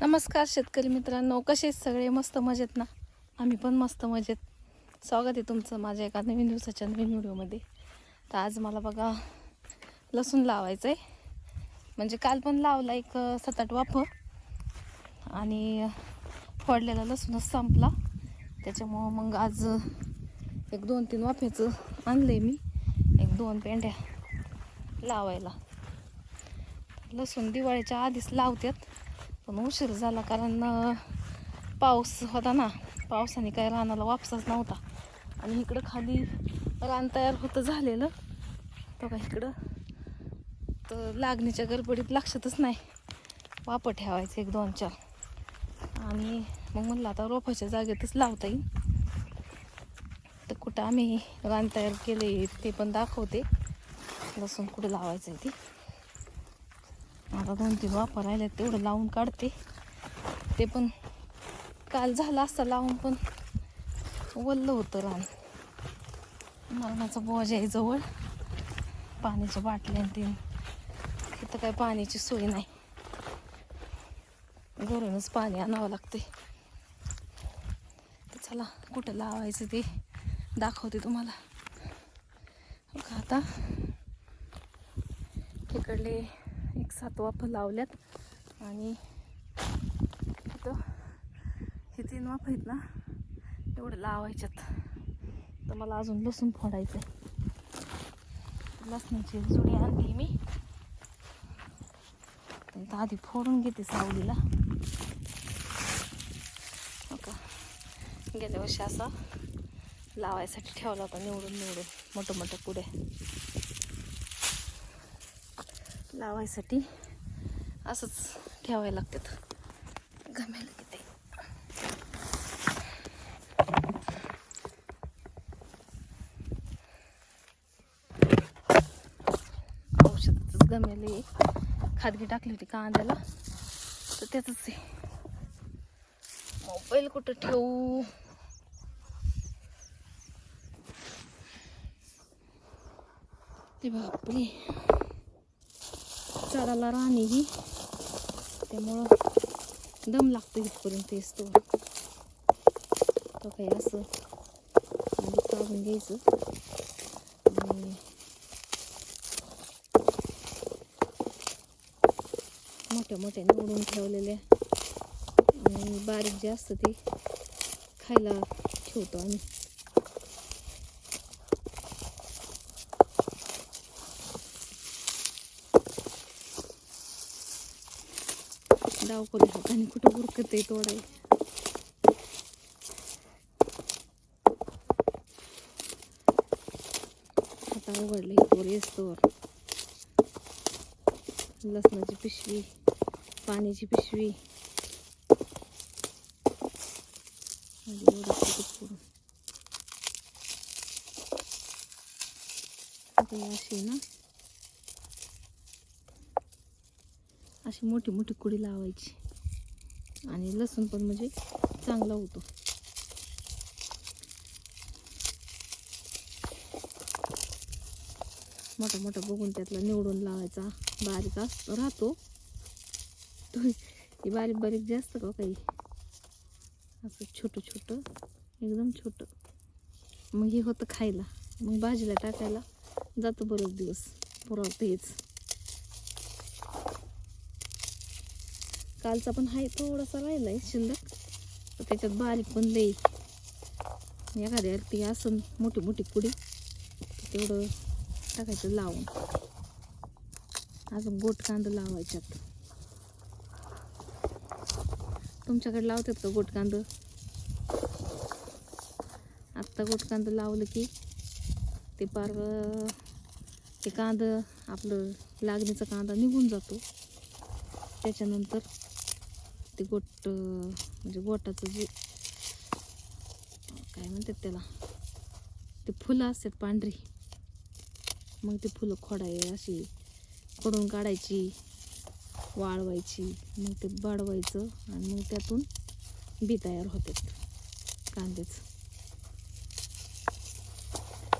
नमस्कार शेतकरी मित्रांनो कसे आहेत सगळे? मस्त मजेत ना? आम्ही पण मस्त मजेत. स्वागत आहे तुमचं माझ्या एका नवीन दिवसाच्या नवीन व्हिडिओमध्ये. तर आज मला बघा लसूण लावायचं आहे म्हणजे काल पण लावला एक सात आठ वाफ. आणि फोडलेला लसूणच संपला. त्याच्यामुळं मग आज एक दोन तीन वाफेचं आणलं आहे मी. एक दोन पेंड्या लावायला. लसूण दिवाळीच्या आधीच लावतात पण उशीर झाला कारण पाऊस होता ना. पावसाने काय रानाला वापसाच नव्हता. आणि इकडं खाली रान तयार होतं झालेलं. तो इकडं. तर लागणीच्या गडबडीत लक्षातच नाही. वापर ठेवायचं एक दोन चार. आणि मग म्हणलं आता रोपाच्या जागेतच लावता येईल. तर कुठं आम्ही रान तयार केले ते पण दाखवते. लसूण कुठं लावायचं आहे ते. आता दोन तीन वापर राहिले तेवढं लावून काढते. ते पण काल झालं असतं लावून पण वल्ल होतं रान. मरणाचा बोज आहे जवळ. पाण्याच्या बाटल्या ते तीन. काय पाण्याची सोय नाही. घरूनच पाणी आणावं लागते तर चला कुठं लावायचं ते दाखवते तुम्हाला. का आता. तिकडले एक सात वाफ लावल्यात. आणि इथं हे तीन वाफ आहेत ना तेवढं लावायच्यात. तर मला अजून लसूण फोडायचं आहे लसणाची जुडी आणली मी. तर आधी फोडून घेते सावलीला. हो का? गेल्या वर्षी असा लावायसाठी ठेवला होता निवडून निवडून मोठं मोठं पुढे लावायसाठी असंच ठेवायला लागतात. गमेल किती? औषधातच गमेल खादगी टाकली होती कांद्याला. तर त्याच आहे. मोबाईल कुठं ठेवू? ते बापरे. चाराला राणी ही. त्यामुळं दम लागतो इथपर्यंत असतो तो. काही असं आणि काढून घ्यायचं. आणि मोठ्या मोठ्या निवडून ठेवलेल्या. आणि बारीक जे असतं ते खायला ठेवतो आम्ही. डाव करून हाताने कुठं गुरकत आहे तोडाय आता उघडले तोर येस्तोवर. लसणाची पिशवी पाण्याची पिशवी. आता अशी ना. अशी मोठी मोठी कुडी लावायची. आणि लसूण पण म्हणजे चांगला होतो. मोठा मोठा बघून त्यातला निवडून लावायचा. बारीक असतो राहतो. तो ही बारीक बारीक जास्त का काही? असं छोटं छोटं एकदम छोटं. मग हे होतं खायला. मग भाजीला टाकायला जातो बरेच दिवस. पुरवतो हेच. कालचा पण आहे थोडासा राहिला आहे शिल्लक तर त्याच्यात बारीक पण लई. एखाद्या ती असं मोठी मोठी पुडी तेवढं टाकायचं लावून. अजून गोट कांदा लावायच्यात. तुमच्याकडे लावतात का गोट कांदा? आत्ता गोट कांदा लावलं की ते पार ते कांदा आपलं लागणीचा कांदा निघून जातो. त्याच्यानंतर ते गोट म्हणजे गोटाचं जे काय म्हणतात त्याला? ते फुलं असतात पांढरी. मग ते फुलं खोडाय अशी खोडून काढायची वाळवायची मग ते बाडवायचं आणि मग त्यातून बी तयार होतात कांद्याचं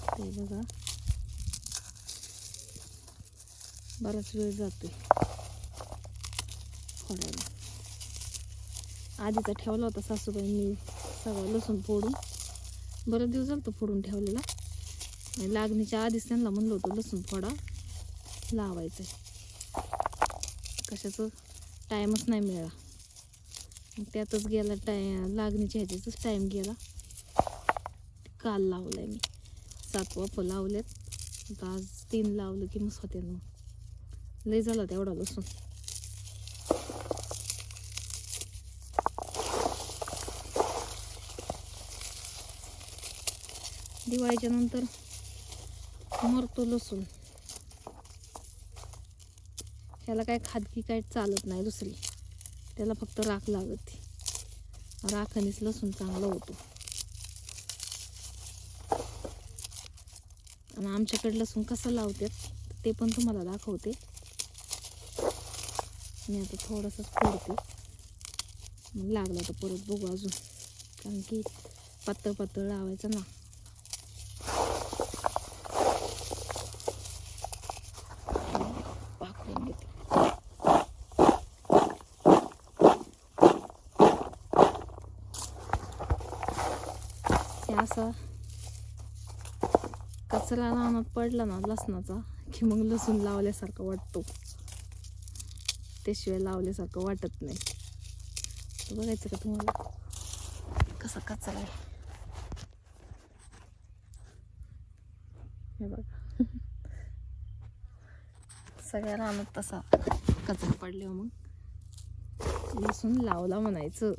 ते बघा. बराच वेळ जातोय. खोडायला. आधीचा ठेवला होता सासूबाईंनी सगळं लसूण फोडून. बरं दिवस झालं तो फोडून ठेवलेला. आणि लागणीच्या आधीच त्यांना म्हणलं होतं लसूण फोडा लावायचं कशाचं? टाईमच नाही मिळाला. मग त्यातच गेला टाय लागणीच्या ह्याच्यातच टाईम गेला. काल लावलं आहे मी. सात वाफं लावलेत. आज तीन लावलं की मग होते मग लय झाला तेवढा लसूण. दिवाळीच्या नंतर मरतो लसूण. त्याला काय खादकी काय चालत नाही दुसरी. त्याला फक्त राख लागत राखानेच लसूण चांगला होतो. आणि आमच्याकडे लसूण कसं लावतात ते पण तुम्हाला दाखवते. मी आता थोडंसं फोडते. मग लागला तर परत बघू अजून. कारण की पातळ पातळ लावायचं ना पाकडून घेते हे असा कचरा रानात पडला ना लसणाचा की मग लसूण लावल्यासारखं वाटतो. त्याशिवाय लावल्यासारखं वाटत नाही. बघायचं का तुम्हाला? कसा कचरा आहे. हे बघा. सगळ्या रानात तसा कचरा पडल्यावर मग लसूण लावला म्हणायचं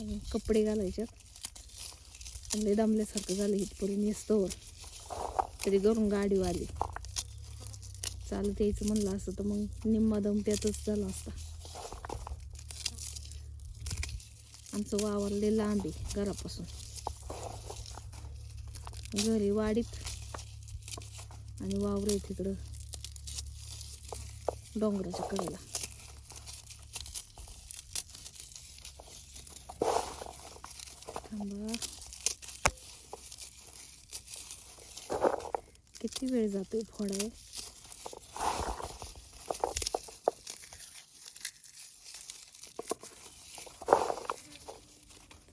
आणि कपडे घालायच्यात लय दमल्यासारखं झालं इथपर्यंत येस्तोवर तरी घरून गाडी आली चालत यायचं म्हणलं असं तर मग निम्मा दम त्यातच झाला असता. आमचं वावरले लांब आहे घरापासून. घरी वाडीत आणि वावर आहे तिकडं डोंगराच्या कडेला. थांबा. किती वेळ जातोय फोडाय?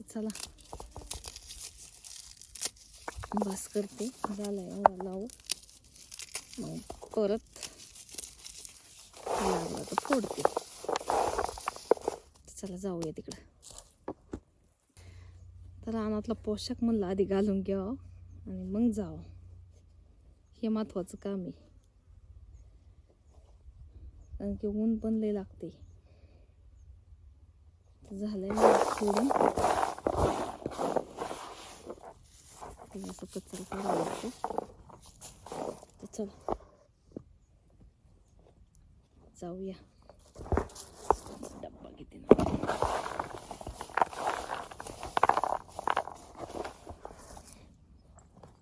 चला. बस करते. झालाय एवढा लावू. मग परत लागला तर फोडते. चला जाऊया तिकडं. तर रानातला पोशाख म्हणलं आधी घालून घ्यावं आणि मग जावं. हे महत्वाचं काम आहे. कारण की ऊन पण लय लागते झालं झालंय मला असं कचरा काढावं लागतो तर चला. जाऊया डब्बा घेते ना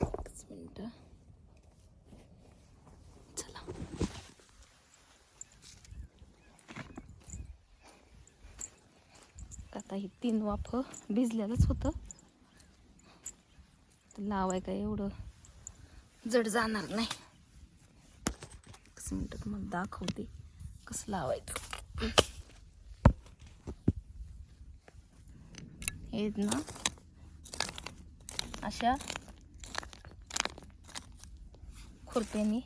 एकच मिनटं चला आता ही तीन वाफ भिजलेलंच होतं. तर लावाय काय एवढं जड जाणार नाही. कसं म्हणतात मग दाखवते. कसं लावायचं. हे ना. अशा खुरप्याने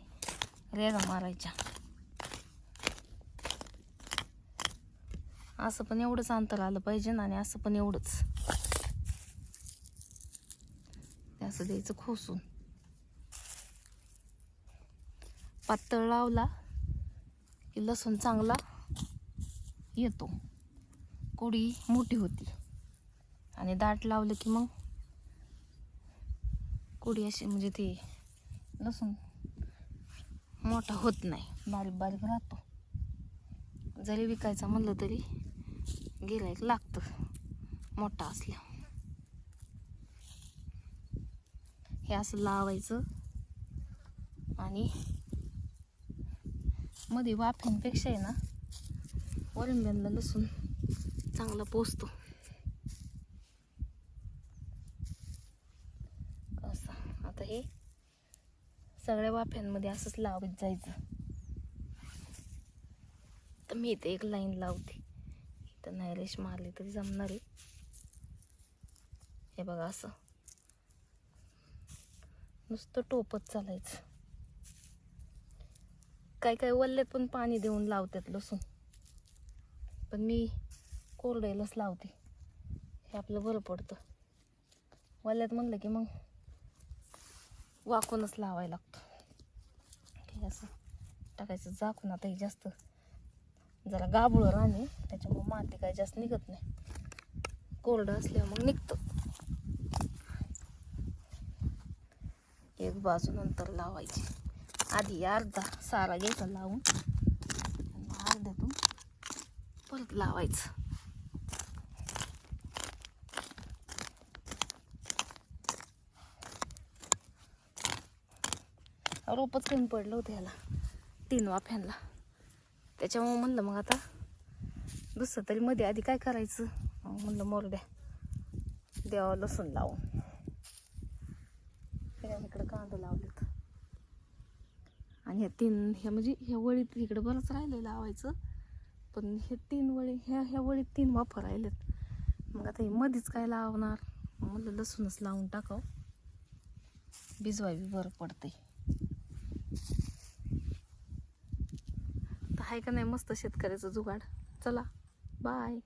रेगा मारायच्या. असं पण एवढंच अंतर आलं पाहिजे ना आणि असं पण एवढंच. असं द्यायचं खोसून. पातळ लावला की लसूण चांगला येतो. कुडी मोठी होती. आणि दाट लावलं की मग कोडी अशी म्हणजे ते लसूण मोठा होत नाही. बारीक बारीक राहतो. जरी विकायचा म्हणलं तरी. गिरायक लागतं. मोठा असल्या हे असं लावायचं. आणि मध्ये वाफ्यांपेक्षा आहे ना वरणब्यांना लसूण चांगला पोचतो असं. आता हे सगळ्या वाफ्यांमध्ये असंच लावत जायचं. तर मी इथे एक लाईन लावते. तर नाही रेश मारली तरी जमणार. आहे हे बघा असं. नुसतं टोपत चालायचं. काय काय वल्ल्यात पण पाणी देऊन लावतात लसूण. पण मी कोरड्यालाच लावते. हे आपलं बरं पडतं. वल्ल्यात म्हणलं की मग वाकूनच लावायला लागतो. हे असं टाकायचं झाकून आता हे जास्त जरा गाबुळं राहणे त्याच्यामुळे माती काय जास्त निघत नाही. कोरडं असल्यावर मग निघतं. एक बाजू नंतर लावायची. आधी अर्धा सारा घ्यायचा लावून. आणि अर्ध्यातून परत लावायचं. रोपच कमी पडलं होतं याला. तीन वाफ्यांना. त्याच्यामुळं म्हणलं मग आता दुसरं तरी मध्ये आधी काय करायचं? म्हणलं मोरड्या देवा लसूण लावून. इकडं कांदा लावलेत. आणि ह्या तीन ह्या म्हणजे ह्या वळीत इकडं बरंच राहिलं लावायचं. पण हे तीन वळी ह्या ह्या वळीत तीन वापर राहिलेत. मग आता हे मध्येच काय लावणार? म्हणलं लसूणच लावून टाकावं. भिजवाय बी बरं पडतंय. आहे का नाही? मस्त शेतकऱ्याचं जुगाड. चला बाय